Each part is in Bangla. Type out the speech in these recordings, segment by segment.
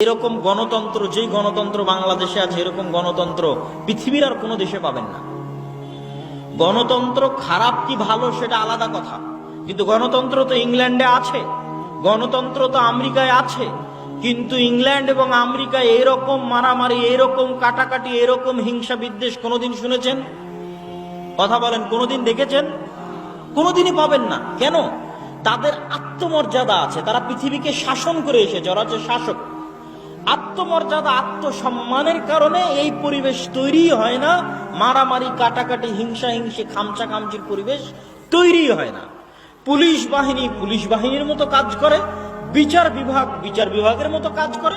এরকম গণতন্ত্র, যেই গণতন্ত্র বাংলাদেশে আছে, এরকম গণতন্ত্র পৃথিবীর আর কোনো দেশে পাবেন না। গণতন্ত্র খারাপ কি ভালো সেটা আলাদা কথা। কিন্তু গণতন্ত্র তো ইংল্যান্ডে আছে, গণতন্ত্র তো আমেরিকায় আছে, কিন্তু ইংল্যান্ড এবং আমেরিকায় এরকম মারামারি, এরকম কাটাকাটি, এরকম হিংসা বিদ্বেষ কোনোদিন শুনেছেন? কথা বলেন, কোনোদিন দেখেছেন? কোনোদিনই পাবেন না। কেন? তাদের আত্মমর্যাদা আছে, তারা পৃথিবীকে শাসন করে এসেছে, ওরা হচ্ছে শাসক। আত্মমর্যাদা, আত্মসম্মানের কারণে এই পরিবেশ তৈরি হয় না। মারামারি, কাটাকাটি, হিংসা, হিংসি, খামচা, খামচির পরিবেশ তৈরি হয় না। পুলিশ বাহিনী পুলিশ বাহিনীর মতো কাজ করে, বিচার বিভাগ বিচার বিভাগের মতো কাজ করে,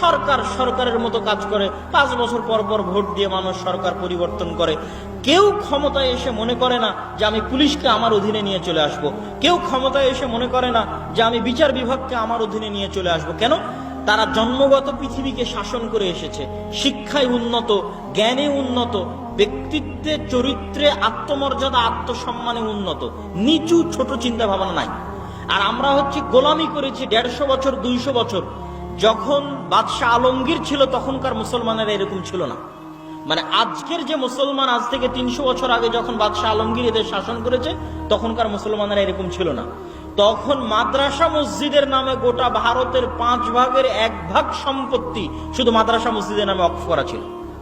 সরকার সরকারের মতো কাজ করে। পাঁচ বছর পর পর ভোট দিয়ে মানুষ সরকার পরিবর্তন করে। কেউ ক্ষমতায় এসে মনে করে না যে আমি পুলিশকে আমার অধীনে নিয়ে চলে আসব। কেউ ক্ষমতায় এসে মনে করে না যে আমি বিচার বিভাগকে আমার অধীনে নিয়ে চলে আসব। কেন? তারা জন্মগত পৃথিবীকে শাসন করে এসেছে। শিক্ষায় উন্নত, জ্ঞানে উন্নত, ব্যক্তিত্বে, চরিত্রে আত্মমর্যাদা, আত্মসম্মানে উন্নত। নিচু, ছোট চিন্তা ভাবনা নাই। আর আমরা হচ্ছে গোলামি করেছি দেড়শো বছর, দুইশো বছর। যখন বাদশাহ আলমগীর ছিল, তখনকার মুসলমানেরা এরকম ছিল না। মানে আজকের যে মুসলমান আজ থেকে তিনশো বছর আগে যখন বাদশাহ আলমগীর এদের শাসন করেছে, তখনকার মুসলমানেরা এরকম ছিল না। তখন মাদ্রাসা মসজিদের নামে গোটা ভারতের পাঁচ ভাগের এক ভাগ সম্পত্তি শুধু মাদ্রাসা মসজিদের নামে অক্ষ করা ছিল।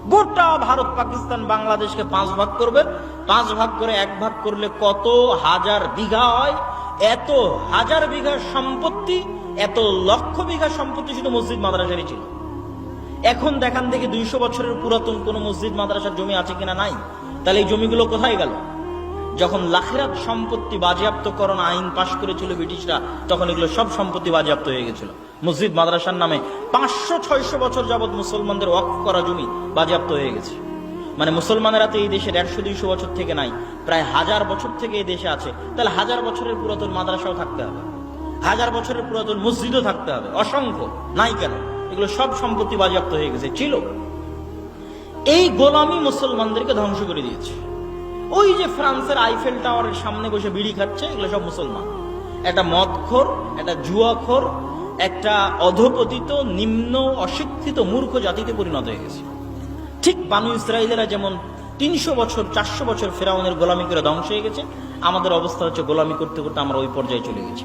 গোটা ভারত, পাকিস্তান, বাংলাদেশকে পাঁচ ভাগ করবে। পাঁচ ভাগ করে এক ভাগ করলে কত হাজার বিঘা হয় এত হাজার বিঘা সম্পত্তি, এত লক্ষ বিঘা সম্পত্তি শুধু মসজিদ মাদ্রাসারই ছিল। এখন দেখান দেখি দুইশো বছরের পুরাতন কোন মসজিদ মাদ্রাসার জমি আছে কিনা নাই? তাহলে এই জমিগুলো কোথায় গেল? যখন লাখেরাত সম্পত্তি বাজেয়াপ্তকরণ আইন পাশ করেছিল ব্রিটিশরা, তখন এগুলো সব সম্পত্তি বাজেয়াপ্ত হয়ে গেছিল। মসজিদ, মাদ্রাসার নামে পাঁচশো, ছয়শো বছর যাবৎ মুসলমানদের অফ করা জমি বাজেয়াপ্ত হয়ে গেছে। মানে মুসলমানেরা তো এই দেশে দেড়শো, দুইশো বছর থেকে নাই, প্রায় হাজার বছর থেকে এই দেশে আছে। তাহলে হাজার বছরের পুরাতন মাদ্রাসাও থাকতে হবে। হাজার বছরের পুরাতন মসজিদও থাকতে হবে। অসংখ্য, নাই কেন? এগুলো সব সম্পত্তি বাজেয়াপ্ত হয়ে গেছে। ছিল। এই গোলামি মুসলমানদেরকে ধ্বংস করে দিয়েছে। ওই যে ফ্রান্সের আইফেল টাওয়ারের সামনে বসে বিড়ি খাচ্ছে, এগুলো সব মুসলমান। একটা মদখোর, একটা জুয়াখোর, একটা অধপতিত, নিম্ন, অশিক্ষিত, মূর্খ জাতিতে পরিণত হয়ে গেছে। ঠিক বানু ইসরায়েলেরা যেমন তিনশো বছর, চারশো বছর ফেরাউনের গোলামি করে ধ্বংস হয়ে গেছে, আমাদের অবস্থা হচ্ছে গোলামি করতে করতে আমরা ওই পর্যায়ে চলে গেছি।